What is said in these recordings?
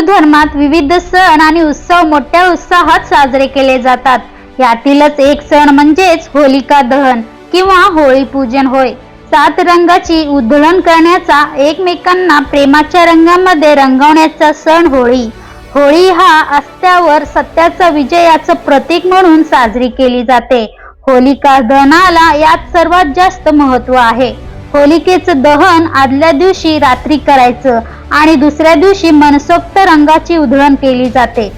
हिंदू धर्मात विविध सण आणि उत्सव मोठ्या उत्साहात साजरे केले जातात. यातीलच एक सण म्हणजेच होलिका दहन किंवा होळी पूजन होय. सात रंगाची उधळण करण्याचा एकमेकांना प्रेमाच्या रंगामध्ये रंगवण्याचा सण होळी. होळी हा अस्त्यावर सत्याचा विजयाचं प्रतीक म्हणून साजरी केली जाते. होलिका दहनाला यात सर्वात जास्त महत्त्व आहे. होलिकेचं दहन आदल्या दिवशी रात्री करायचं आणि दुसऱ्या दिवशी मनसोक्त रंगाची उधळण केली जाते.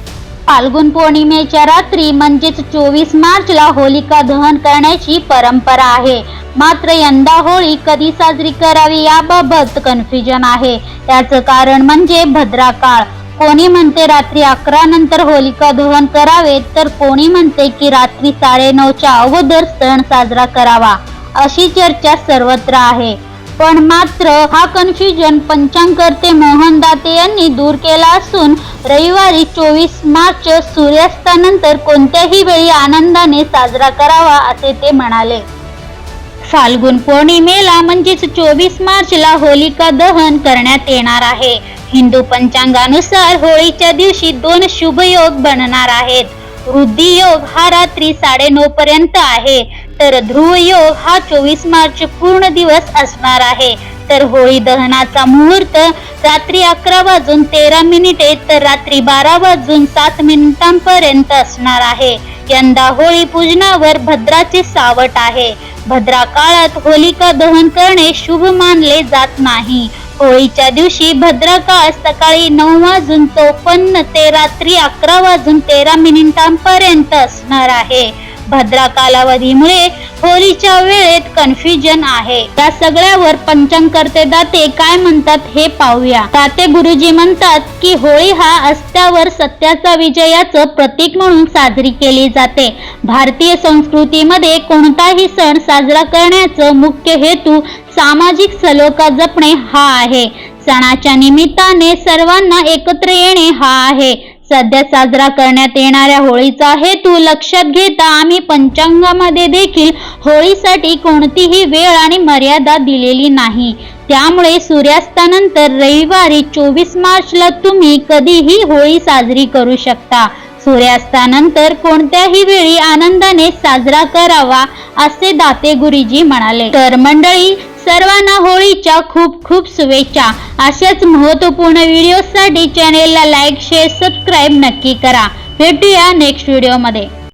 फाल्गुन पौर्णिमेच्या रात्री म्हणजेच चोवीस मार्चला होलिका दहन करण्याची परंपरा आहे. मात्र यंदा होळी कधी साजरी करावी याबाबत कन्फ्युजन आहे. त्याचं कारण म्हणजे भद्राकाळ कोणी म्हणते रात्री अकरा नंतर होलिका दहन करावे तर कोणी म्हणते की रात्री साडेनऊच्या अगोदर सण साजरा करावा. अशी चर्चा सर्वत्र आहे. पण मात्र हा कन्फ्युजन पंचांगकर्ते मोहन दाते यांनी दूर केला असून रविवारी चोवीस मार्च सूर्यास्तानंतर कोणत्याही वेळी आनंदाने साजरा करावा असे ते म्हणाले. फाल्गुन पौर्णिमेला म्हणजेच चोवीस मार्चला होलिका दहन करण्यात येणार आहे. हिंदू पंचांगानुसार होळीच्या दिवशी दोन शुभ योग बनणार आहेत. वृद्धी योग हा रात्री साडेनऊ पर्यंत आहे. तर ध्रुव योग हा चोवीस मार्च पूर्ण दिवस असणार आहे. तर होळी दहनाचा मुहूर्त रात्री अकरा वाजून तेरा मिनिटे तर रात्री बारा वाजून सात मिनिटांपर्यंत असणार आहे. यंदा होळी पूजनावर भद्राचे सावट आहे. भद्रा काळात होलिका दहन करणे शुभ मानले जात नाही. होळीच्या दिवशी भद्रकाळ सकाळी नऊ वाजून चौपन्न ते रात्री अकरा वाजून तेरा मिनिटांपर्यंत असणार आहे. भद्रा कालावधीमुळे होळीच्या वेळेत कन्फ्युजन आहे. त्या सगळ्यावर पंचांगकर्ते दाते काय म्हणतात हे पाहूया. दाते गुरुजी म्हणतात की होळी हा अस्त्यावर सत्याचा विजयाचं प्रतीक म्हणून साजरी केली जाते. भारतीय संस्कृतीमध्ये कोणताही सण साजरा करण्याचं मुख्य हेतू सामाजिक सलोखा जपणे हा आहे. सणाच्या निमित्ताने सर्वांना एकत्र येणे हा आहे. सध्या साजरा करण्यात येणाऱ्या होळीचा हेतू लक्षात घेता आम्ही पंचांगामध्ये देखील होळीसाठी कोणतीही वेळ आणि मर्यादा दिलेली नाही. त्यामुळे सूर्यास्तानंतर रविवारी चोवीस मार्चला तुम्ही कधीही होळी साजरी करू शकता. सूर्यास्तानंतर कोणत्याही वेळी आनंदाने साजरा करावा असे दाते गुरुजी म्हणाले. तर मंडळी सर्वांना होळीच्या खूप खूप शुभेच्छा. अशाच महत्त्वपूर्ण व्हिडिओसाठी चॅनेलला लाईक शेअर सबस्क्राईब नक्की करा. भेटूया नेक्स्ट व्हिडिओमध्ये